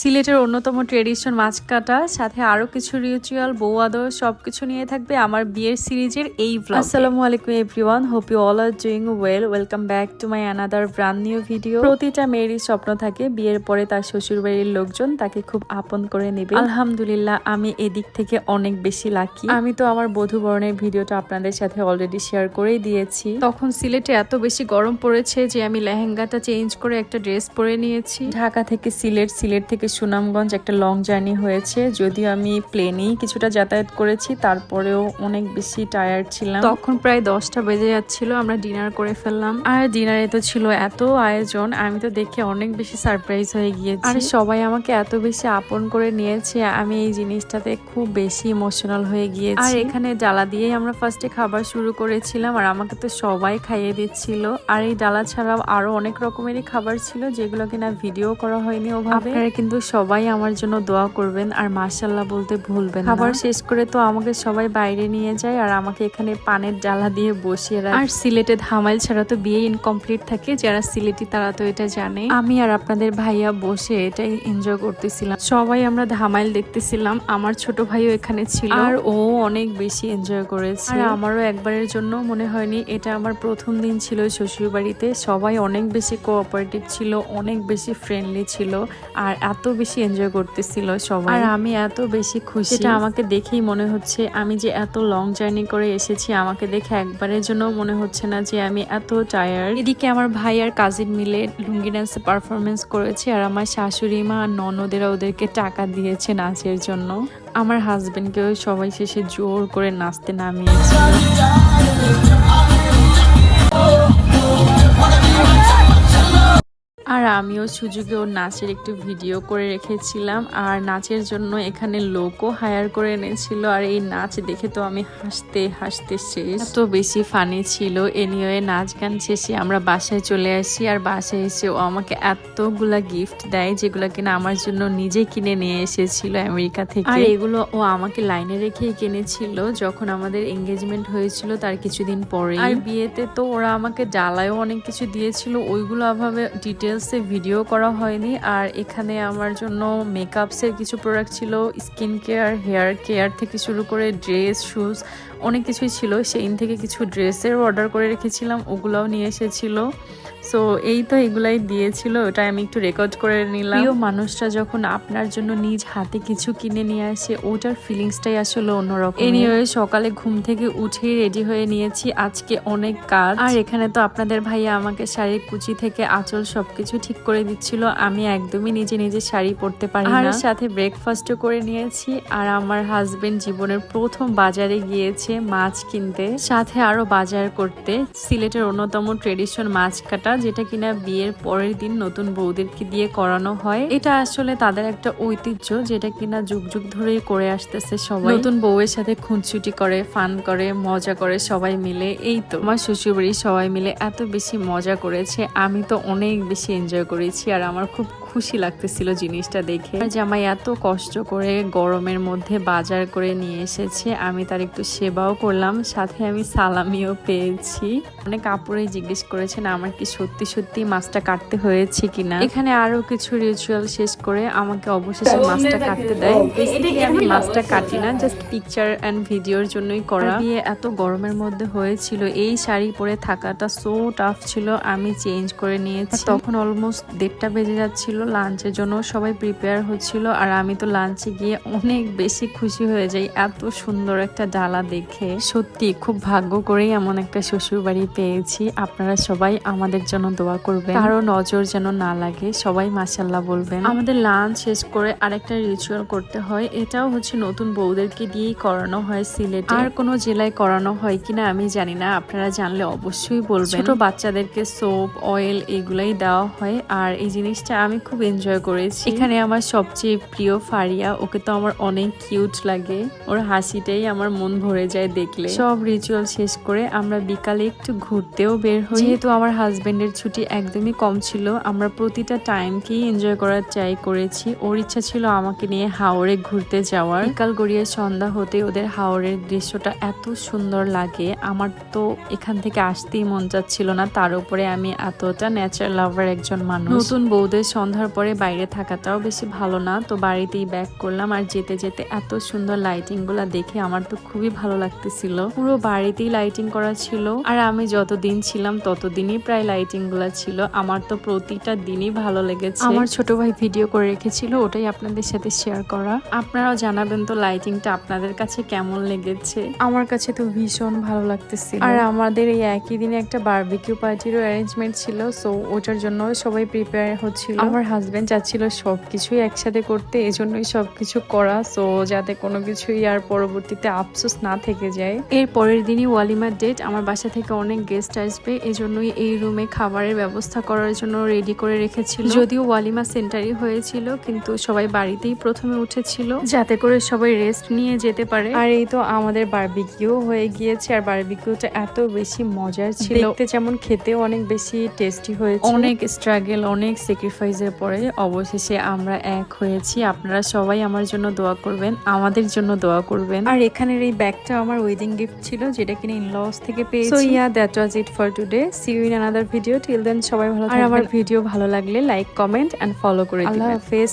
সিলেটের অন্যতম ট্রেডিশন মাছ কাটা সাথে আরও কিছু রিচুয়াল বউ আদর সব কিছু নিয়ে থাকবে আমার বিয়ের সিরিজের এই vlog আসসালামু আলাইকুম everyone hope you all are doing well welcome back to my another brand new video প্রতিটা মেয়েরই স্বপ্ন থাকে বিয়ের পরে তার শ্বশুর বাড়ির লোকজন তাকে খুব আপন করে নেবে। আলহামদুলিল্লাহ আমি এদিক থেকে অনেক বেশি লাকি আমি তো আমার বধূ বরণের ভিডিওটা আপনাদের সাথে অলরেডি শেয়ার করেই দিয়েছি। তখন সিলেটে এত বেশি গরম পড়েছে যে আমি লেহেঙ্গাটা চেঞ্জ করে একটা ড্রেস পরে নিয়েছি। ঢাকা থেকে সিলেট সিলেট থেকে সুনামগঞ্জ একটা লং জার্নি হয়েছে। যদিও আমি প্লেনেই কিছুটা যাতায়াত করেছি তারপরেও অনেক বেশি টায়ার্ড ছিলাম। তখন প্রায় দশটা বেজে যাচ্ছিল আমরা ডিনার করে ফেললাম। আর ডিনারে তো ছিল এত আয়োজন আমি তো দেখে অনেক বেশি সারপ্রাইজ হয়ে গিয়েছি। আর সবাই আমাকে এত বেশি আপন করে নিয়েছে আমি এই জিনিসটাতে খুব বেশি ইমোশনাল হয়ে গিয়েছি। আর এখানে ডালা দিয়েই আমরা ফার্স্টে খাবার শুরু করেছিলাম আর আমাকে তো সবাই খাইয়ে দিচ্ছিল। আর এই ডালা ছাড়াও আরও অনেক রকমেরই খাবার ছিল যেগুলো কিনা ভিডিও করা হয়নি ওভাবে। আপনারা কিন্তু সবাই আমার জন্য দোয়া করবেন আর মার্শাল্লাহ বলতে ভুলবেন খাবার শেষ করে তো আমাকে সবাই বাইরে নিয়ে যায় আর আমাকে এখানে পানের ডালা দিয়ে বসিয়ে রাখে আর সিলেটে ধামাইল ছাড়া তো বিয়ে ইনকমপ্লিট থাকে যারা সিলেটি তারা তো এটা জানে। আমি আর আপনাদের ভাইয়া বসে এটাই এনজয় করতেছিলাম। সবাই আমরা ধামাইল দেখতেছিলাম আমার ছোট ভাইও এখানে ছিল। আর ও অনেক বেশি এনজয় করেছে। আর আমারও একবারের জন্য মনে হয়নি এটা আমার প্রথম দিন ছিল শ্বশুর বাড়িতে সবাই অনেক বেশি কোঅপারেটিভ ছিল অনেক বেশি ফ্রেন্ডলি ছিল। আর এত বেশি এনজয় করতেছিল সবাই। আর আমি এত বেশি খুশি। এটা আমাকে দেখেই মনে হচ্ছে আমি যে এত লং জার্নি করে এসেছি আমাকে দেখে একবারের জন্য মনে হচ্ছে না যে আমি এত টায়ার্ড এদিকে আমার ভাই আর কাজিন মিলে লুঙ্গি ডান্সে পারফরমেন্স করেছে আর আমার শাশুড়ি মা আর ননদেরা ওদেরকে টাকা দিয়েছে নাচের জন্য। আমার হাজবেন্ডকেও সবাই শেষে জোর করে নাচতে নামিয়েছিল আর আমিও সুযোগে ওর নাচের একটু ভিডিও করে রেখেছিলাম আর নাচের জন্য এখানে লোকও হায়ার করে এনেছিল আর এই নাচ দেখে তো আমি হাসতে হাসতে শেষ। এত বেশি ফানি ছিল। এনিওয়ে নাচ গান শেষে আমরা বাসায় চলে আসি আর বাসায় এসে ও আমাকে এতগুলা গিফট দেয় যেগুলো কিনা আমার জন্য নিজে কিনে নিয়ে এসেছিল আমেরিকা থেকে। আর এগুলো ও আমাকে লাইনে রেখেই কিনেছিল যখন আমাদের এঙ্গেজমেন্ট হয়েছিল তার কিছুদিন পরে আর বিয়েতে তো ওরা আমাকে ডালায়ও অনেক কিছু দিয়েছিল ওইগুলো অভাবে ডিটেলসে ভিডিও করা হয়নি। আর এখানে আমার জন্য মেকআপসের কিছু প্রোডাক্ট ছিল স্কিন কেয়ার হেয়ার কেয়ার থেকে শুরু করে ড্রেস শুজ অনেক কিছুই ছিল। সেই থেকে কিছু ড্রেসের অর্ডার করে রেখেছিলাম, ওগুলোও নিয়ে এসেছিল। সো এই তো এগুলাই দিয়েছিল ওটা আমি একটু রেকর্ড করে নিলাম। প্রিয় মানুষরা যখন আপনার জন্য নিজ হাতে কিছু কিনে নিয়ে আসে ওটার ফিলিংসটাই আসলে অন্যরকম এনিওয়ে সকালে ঘুম থেকে উঠেই রেডি হয়ে নিয়েছি আজকে অনেক কাজ। আর এখানে তো আপনাদের ভাইয়া আমাকে শাড়ির কুচি থেকে আঁচল সবকিছু ঠিক করে দিচ্ছিল আমি একদমই নিজে নিজে শাড়ি পরতে পারি আর সাথে ব্রেকফাস্টও করে নিয়েছি আর আমার হাজবেন্ড জীবনের প্রথম বাজারে গিয়েছে মাছ কিনতে। সাথে আরও বাজার করতে সিলেটের অন্যতম ট্রেডিশন মাছ কাটা। যেটা কিনা বিয়ের পরের দিন নতুন বউদেরকে দিয়ে করানো হয়। এটা আসলে তাদের একটা ঐতিহ্য, যেটা কিনা যুগ যুগ ধরেই করে আসতেছে সবাই। নতুন বউয়ের সাথে খুনছুটি করে, ফান করে, মজা করে সবাই মিলে, এই তো। আমার শ্বশুরবাড়ি সবাই মিলে এত বেশি মজা করেছে, আমি তো অনেক বেশি এনজয় করেছি, আর আমার খুব খুশি লাগতেছিল জিনিসটা দেখে। জামাই এত কষ্ট করে গরমের মধ্যে বাজার করে নিয়ে এসেছে আমি তার একটু সেবাও করলাম সাথে আমি সালামিও পেয়েছি। অনেক কাপড়ে জিজ্ঞেস করেছেন আমার কি সত্যি সত্যি মাছটা কাটতে হয়েছে কিনা? এখানে আরও কিছু রিচুয়াল শেষ করে আমাকে অবশেষে মাছটা কাটতে দেয়। Basically আমি মাছটা কাটি না জাস্ট পিকচার অ্যান্ড ভিডিওর জন্যই করা। বিয়ে এত গরমের মধ্যে হয়েছিল এই শাড়ি পরে থাকাটা সো টাফ ছিল আমি চেঞ্জ করে নিয়েছি। তখন অলমোস্ট দেড়টা বেজে যাচ্ছিল লাঞ্চের জন্য। সবাই প্রিপেয়ার হচ্ছিল আর আমি তো লাঞ্চে গিয়ে অনেক বেশি খুশি হয়ে যাই। এত সুন্দর একটা ডালা দেখে। সত্যি খুব ভাগ্য করেই এমন একটা শ্বশুর বাড়ি পেয়েছি। আপনারা সবাই আমাদের জন্য দোয়া করবেন। কারও নজর যেন না লাগে সবাই মাসাল্লাহ বলবেন। আমাদের লাঞ্চ শেষ করে আরেকটা রিচুয়াল করতে হয়। এটাও হচ্ছে নতুন বউদেরকে দিয়েই করানো হয় সিলেটে। আর কোনো জেলায় করানো হয় কিনা আমি জানি না। আপনারা জানলে অবশ্যই বলবেন। ছোট বাচ্চাদেরকে সোপ অয়েল এগুলাই দেওয়া হয়। আর এই জিনিসটা আমি খুব এনজয় করেছি। এখানে আমার সবচেয়ে প্রিয় ফারিয়া ওকে তো আমার অনেক কিউট লাগে। ওর হাসিটাই আমার মন ভরে যায় দেখলে। সব রিচুয়াল শেষ করে আমরা বিকালে একটু ঘুরতেও বের হই। যেহেতু আমার হাজবেন্ডের ছুটি একদমই কম ছিল আমরা প্রতিটা টাইমকেই এনজয় করার ট্রাই করেছি। ওর ইচ্ছা ছিল আমাকে নিয়ে হাওড়ে ঘুরতে যাওয়ার। বিকাল গড়িয়ে সন্ধ্যা হতে ওদের হাওড়ের দৃশ্যটা এত সুন্দর লাগে। আমার তো এখান থেকে আসতেই মন চাচ্ছিল না তার উপরে আমি এতটা নেচার লাভার একজন মানুষ। নতুন বউদের সন্ধ্যা সন্ধ্যার পরে বাইরে থাকাটাও বেশি ভালো না। তো বাড়িতেই ব্যাক করলাম আর যেতে যেতে এত সুন্দর লাইটিংগুলা দেখে আমার তো খুবই ভালো লাগতেছিল। পুরো বাড়িতেই লাইটিং করা ছিল আর আমি যতদিন ছিলাম ততদিনই প্রায় লাইটিংগুলা ছিল। আমার তো প্রতিটা দিনই ভালো লেগেছে। আমার ছোট ভাই ভিডিও করে রেখেছিল ওটাই আপনাদের সাথে শেয়ার করা। আপনারাও জানাবেন তো লাইটিংটা আপনাদের কাছে কেমন লেগেছে? আমার কাছে তো ভীষণ ভালো লাগতেছিল। আর আমাদের এই একই দিনে একটা বার্বিকিউ পার্টিরও অ্যারেঞ্জমেন্ট ছিল সো ওটার জন্য সবাই প্রিপেয়ার হচ্ছিল। আমার হাজবেন্ড চাচ্ছিল সবকিছুই একসাথে করতে এজন্যই সবকিছু করা। সো যাতে কোনো কিছুই আর পরবর্তীতে আফসোস না থেকে যায়। এর পরের দিনই ওয়ালিমার ডেট আমার বাসা থেকে অনেক গেস্ট আসবে এজন্যই এই রুমে খাবারের ব্যবস্থা করার জন্য রেডি করে রেখেছিল। যদিও ওয়ালিমা সেন্টারই হয়েছিল কিন্তু সবাই বাড়িতেই প্রথমে উঠেছিল যাতে করে সবাই রেস্ট নিয়ে যেতে পারে। আর এই তো আমাদের বারবিকিউ হয়ে গিয়েছে আর বারবিকিউটা এত বেশি মজার ছিল। দেখতে যেমন খেতেও অনেক বেশি টেস্টি হয়েছে অনেক স্ট্রাগল অনেক স্যাক্রিফাইসের পরে অবশেষে আমরা এক হয়েছি। আপনারা সবাই আমার জন্য দোয়া করবেন আমাদের জন্য দোয়া করবেন। আর এখানের এই ব্যাগটা আমার ওয়েডিং গিফট ছিল যেটা কিনে ইন লস থেকে পেয়েছি। So yeah that was it for today see you in another video till then সবাই ভালো আর আমার ভিডিও ভালো লাগলে লাইক কমেন্ট এন্ড ফলো করে দিবেন। আল্লাহ হাফেজ।